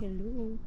Hello.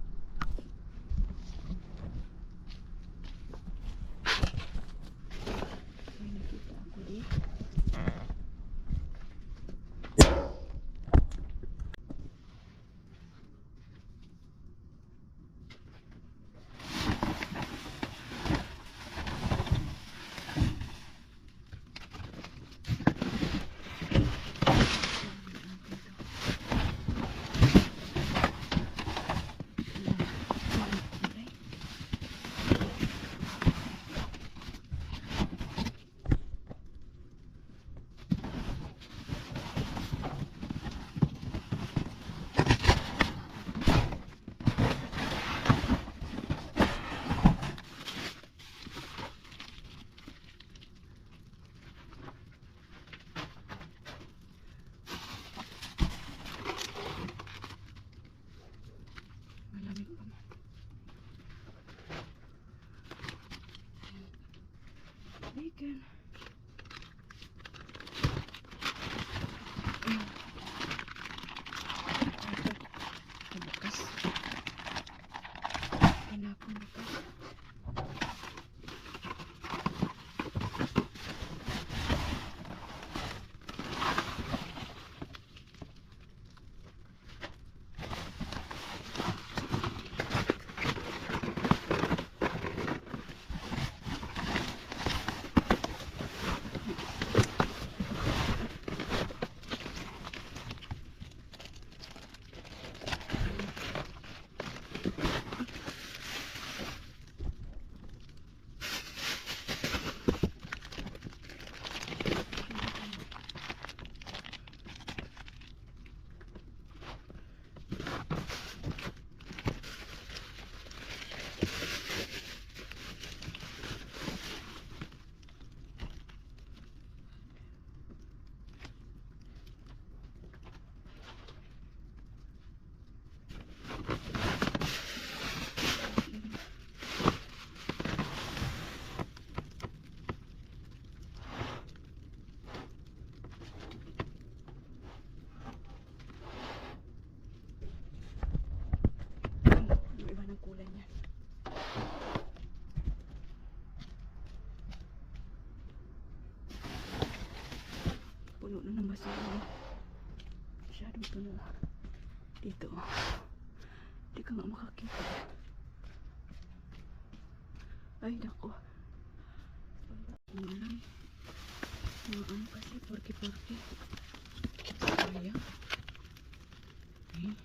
Na ng basura. Masyadong puno. Dito. Hindi ka nga makakita. Ay, nako. Ulan. Mga ano kasi, porky-porky. Sayang. Ayun.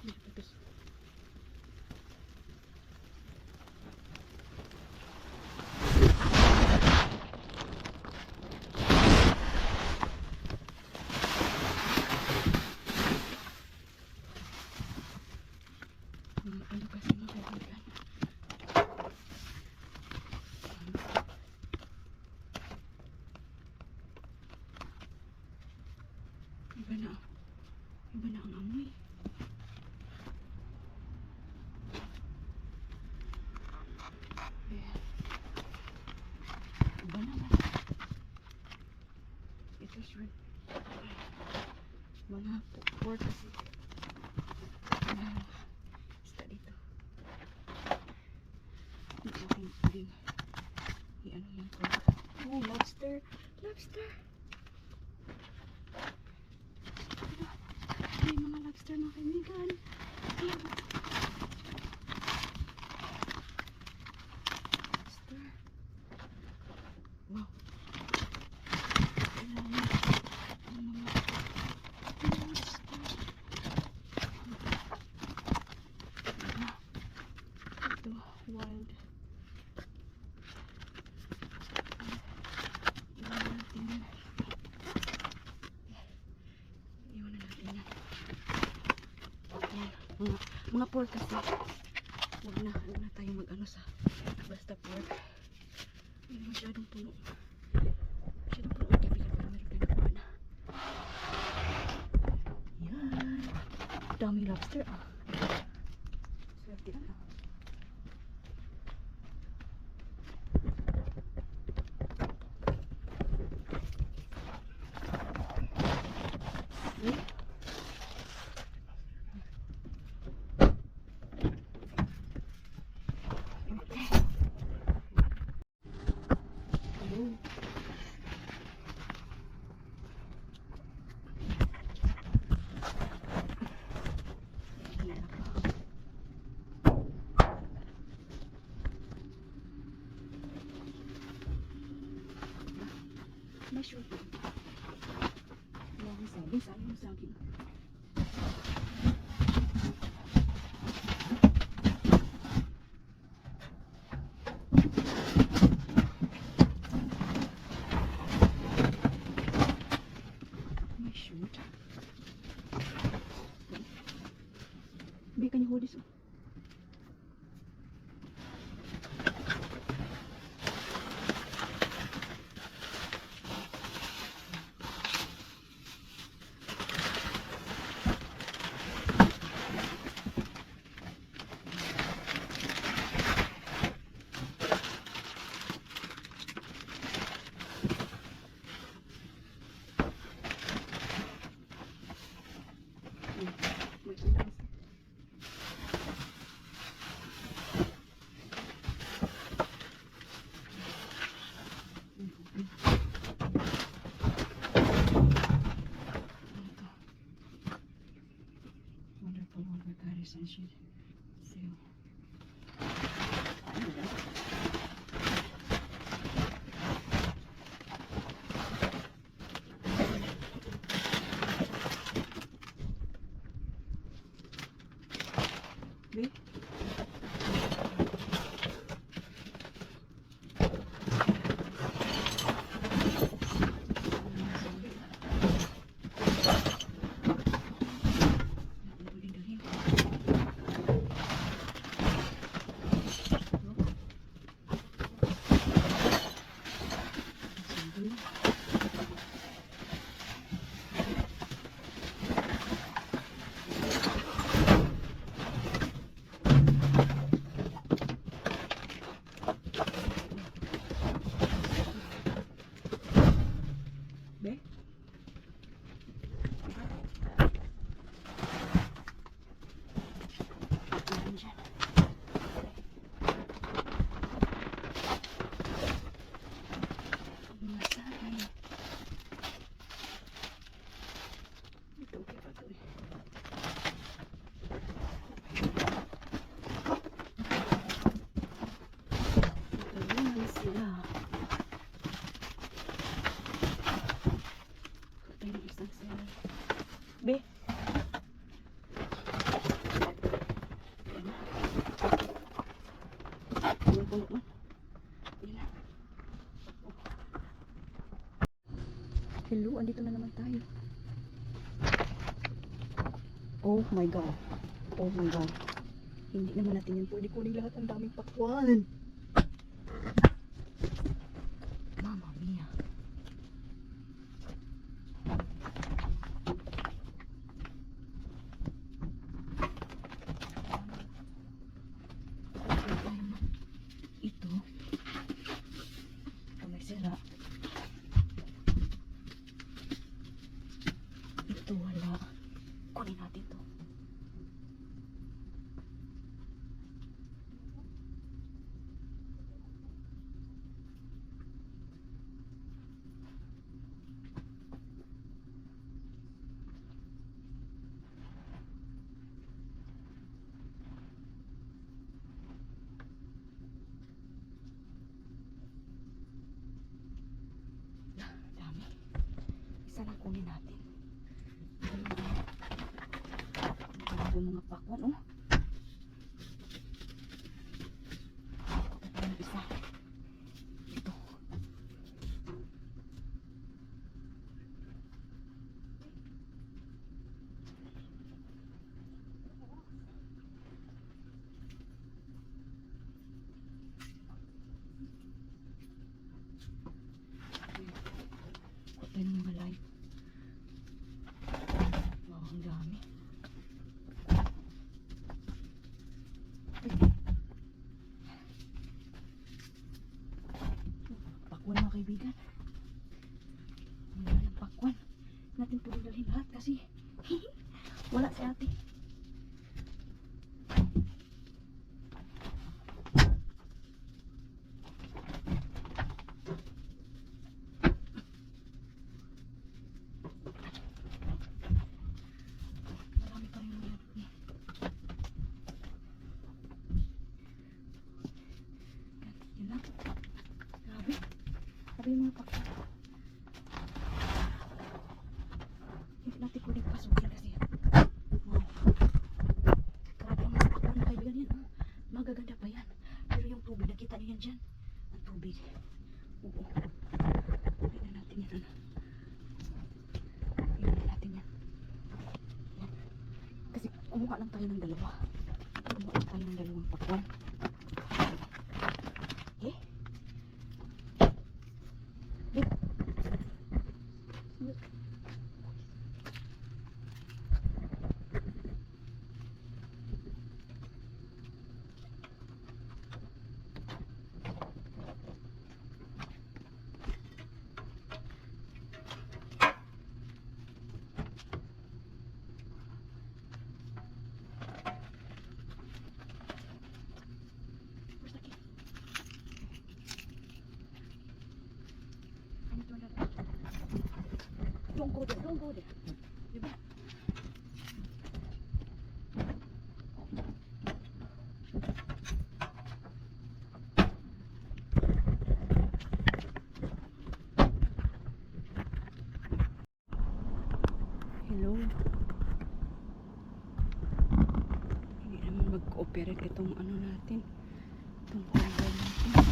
Dito, dito. Mga ano kasi mga kaibigan. Iba na. Iba na ang amoy. Ayan. Iba na. Ito shrimp. Mga pork kasi. Ayan. Isda dito. Ang aking puling. I-ano yan ko. Oh, lobster. Lobster. May mga lobster mga kaibigan. Lobster. Wow. Ayan. Ang mga lobster. Ito, wild. Iwan natin yan. Na natin yan. Yan. Mga, pork kasi. Huwag na, huwag na tayo mag-ano sa basta pork. Hindi masyadong puno. Masyadong puno meron tayong nakuha na. Yan. Daming lobster ah. 为啥？为啥用商品？country Luan, dito na naman tayo. Oh my God. Oh my God. Hindi naman natin yan pwede ko kunin lahat. Ang daming pakwan. lang kunin natin. Ang mga pakwan, oh. mga kaibigan. Wala ng pakwan. Natin po dalhin lahat kasi Nanti kulit pasok kasi. Don't go there, don't go there. Diba? Hello. Hindi naman mag-cooperate itong ano natin. Itong convoy natin.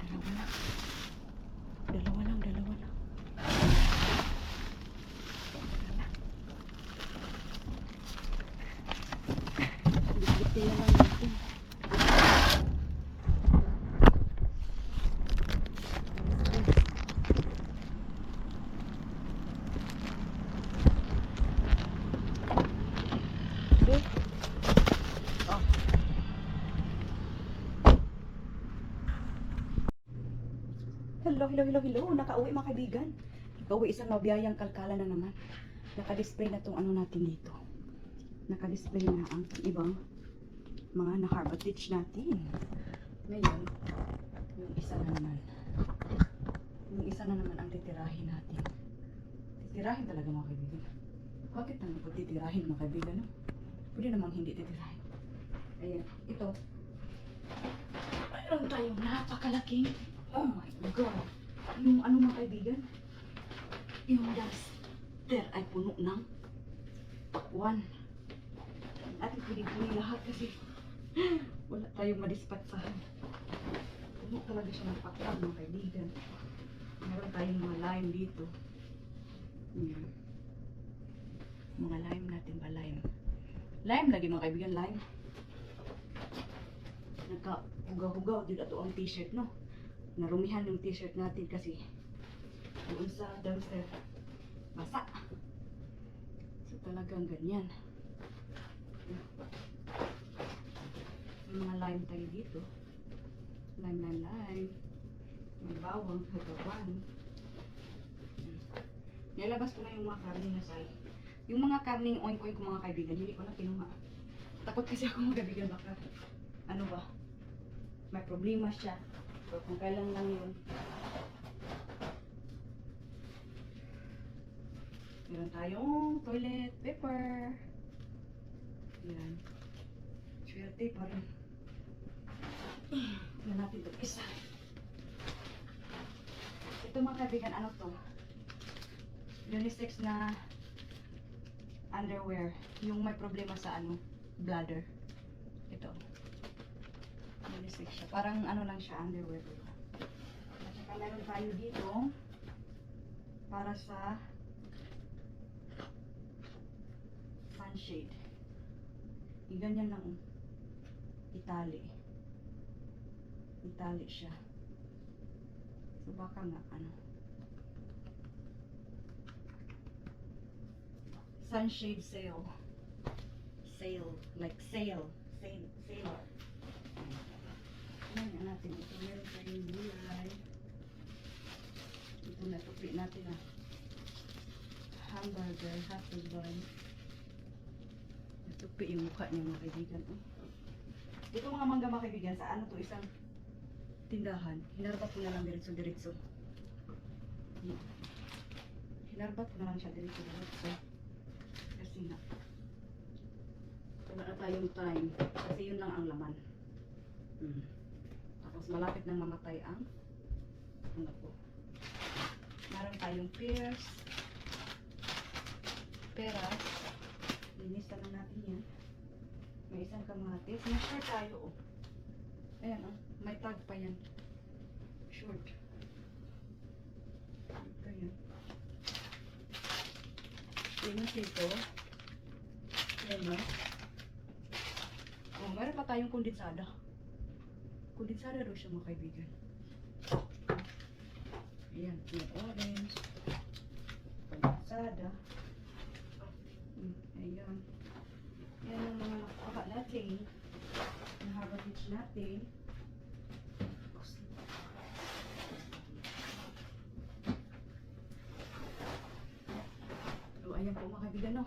Dalawa lang. Dalawa lang, dalawa lang. Bigyan na lang natin. Okay. Oh. Hello, hello, hello, hello. Nakauwi mga kaibigan. Nakauwi isang mabiyayang kalkala na naman. Naka-display na tong ano natin dito. Naka-display na ang ibang mga na-harvestage natin. Ngayon, yung isa na naman. Yung isa na naman ang titirahin natin. Titirahin talaga mga kaibigan. Bakit naman titirahin mga kaibigan? No? Pwede namang hindi titirahin. Ayan, ito. Mayroon tayong napakalaking Oh my God! Yung ano mga kaibigan, yung dumpster ay puno ng pakwan. At pinipili lahat kasi wala tayong madispatsahan. Puno talaga siya ng pakwan mga kaibigan. Meron tayong mga lime dito. Yan. Mga lime natin ba lime? Lime lagi mga kaibigan, lime. Nagka-hugaw-hugaw din ato ang t-shirt, no? Narumihan yung t-shirt natin kasi doon sa dumpster basa. So talagang ganyan. May mga lime tayo dito. Lime lime lime. May bawang kagawan nilabas ko na yung mga karne na say yung mga karne oink oink ko mga kaibigan hindi ko na kinuha. Takot kasi ako mga kaibigan baka ano ba? May problema siya So, kung kailan lang yun. Meron tayong toilet paper. Yan. Swerte pa rin. Yan natin ito isa. Ito mga kaibigan, ano to? Unisex na underwear. Yung may problema sa ano, bladder. Ito unisex siya. Parang ano lang siya, underwear. At saka meron tayo dito para sa sunshade. Iganyan lang. oh. Itali. Itali siya. So baka nga ano. Sunshade sale. Sale. Like sale. Sale. Sailor. Natin ito. Meron tayong gulay. Ito na, tupi natin ah. Hamburger, hotdog bun. Tupi yung mukha niya mga kaibigan. Oh. Ito mga mangga mga kaibigan, sa ano to, isang tindahan. Hinarbat ko na lang diretso-diretso. Hinarbat ko na lang siya diretso-diretso. Kasi nga wala na tayong time kasi yun lang ang laman. Mm. Tapos malapit nang mamatay ang ano po. Meron tayong pears. Peras. Linisan na natin yan. May isang kamatis. May short tayo oh. Ayan oh. May tag pa yan. Short. Ito yan. Linis ito. Ayan oh. Oh, meron pa tayong kondensada. Kondensada daw siya mga kaibigan. Ayan, may orange. Kondensada. Mm, Ayan. Yan ang mga nakaka natin. Na heritage natin. So, ayan po mga kaibigan, no.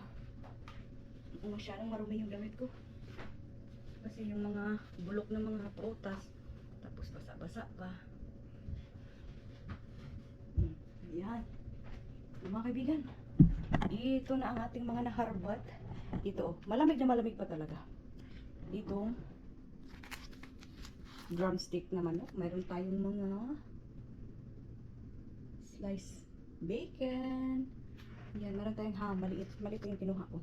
Kung masyadong marumi yung damit ko. Kasi yung mga bulok ng mga prutas, tapos basa-basa pa. Hmm, Ayan. So, mga kaibigan, ito na ang ating mga naharbat. Ito, malamig na malamig pa talaga. Ito, drumstick naman. Oh. Mayroon tayong mga slice bacon. Yan, meron tayong ha, maliit. Maliit yung kinuha ko.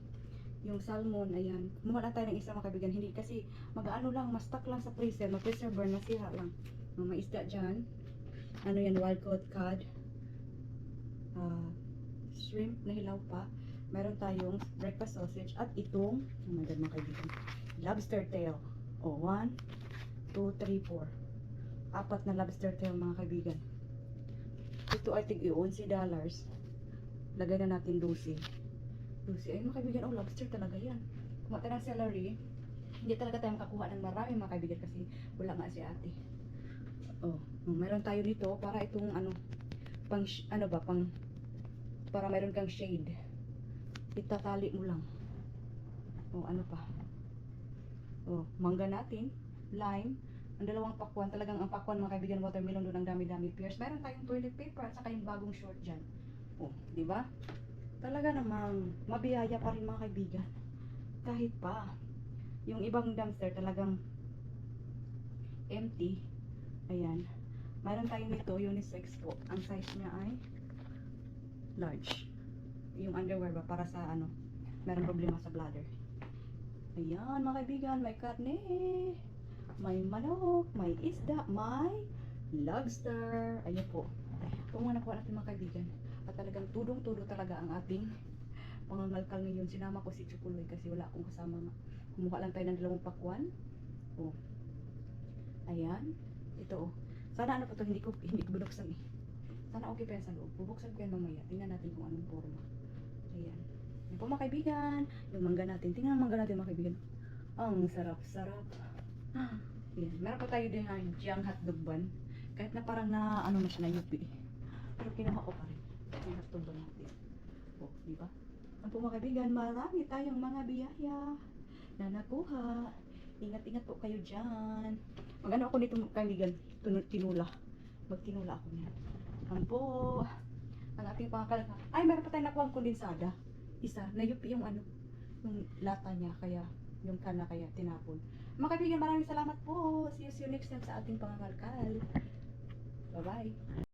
Yung salmon, ayan. Kumuha lang tayo ng isa mga. Hindi kasi mag-ano lang, ma-stuck lang sa freezer. Ma-freezer burn, masira lang. Uh, may isda dyan. Ano yan, wild caught cod. Ah, shrimp na hilaw pa. Meron tayong breakfast sausage. At itong, oh my god mga lobster tail. O, 1, 2, 3, 4. Apat na lobster tail mga kaibigan. Ito ay tig 11 dollars. Lagay na natin 12. 12. Ay mga kaibigan, oh lobster talaga yan. Kumata ng celery. Hindi talaga tayo makakuha ng marami mga kaibigan kasi wala nga si ate. Oh, oh, meron tayo dito para itong ano, pang, ano ba, pang, para meron kang shade. Itatali mo lang. Oh, ano pa. Oh, mangga natin, lime, ang dalawang pakwan, talagang ang pakwan mga kaibigan, watermelon doon ang dami-dami pears. Meron tayong toilet paper at saka yung bagong short dyan. Oh, di ba? Talaga namang mabiyaya pa rin mga kaibigan. Kahit pa, yung ibang dumpster talagang empty. Ayan. Meron tayong nito, unisex po. Ang size niya ay large. Yung underwear ba para sa ano, meron problema sa bladder. Ayan mga kaibigan, may karne, may manok, may isda, may lobster. Ayan po. Kung na po natin mga kaibigan. At talagang tudong-tudo talaga ang ating pangangalkal ngayon. Sinama ko si Chukuloy kasi wala akong kasama. Kumuha lang tayo ng dalawang pakwan. Oh. Ayan. Ito oh. Sana ano pa to, hindi ko, hindi ko binuksan eh. Sana okay pa yan sa loob. Bubuksan ko yan mamaya. Tingnan natin kung anong forma. Ayan. Yan po mga kaibigan. Yung mangga natin. Tingnan ang mangga natin mga kaibigan. Ang sarap-sarap. Ayan. Meron pa tayo din ang jang hotdog bun. Kahit na parang na, ano na siya, na yupi. Pero kinuha ko pa rin. Yung hotdog bun natin. O, di ba? Ang po marami tayong mga biyaya na nakuha. Ingat-ingat po kayo dyan. Mag ano ako nito kaibigan, tinula. Magtinula ako niyan. Ang po, ang ating pangakal. Ay, meron pa tayong nakuha ang kondensada. Isa, nayupi yung ano, yung lata niya, kaya yung kana kaya tinapon. Mga kaibigan, maraming salamat po. See you, see you next time sa ating pangangalkal. Bye-bye.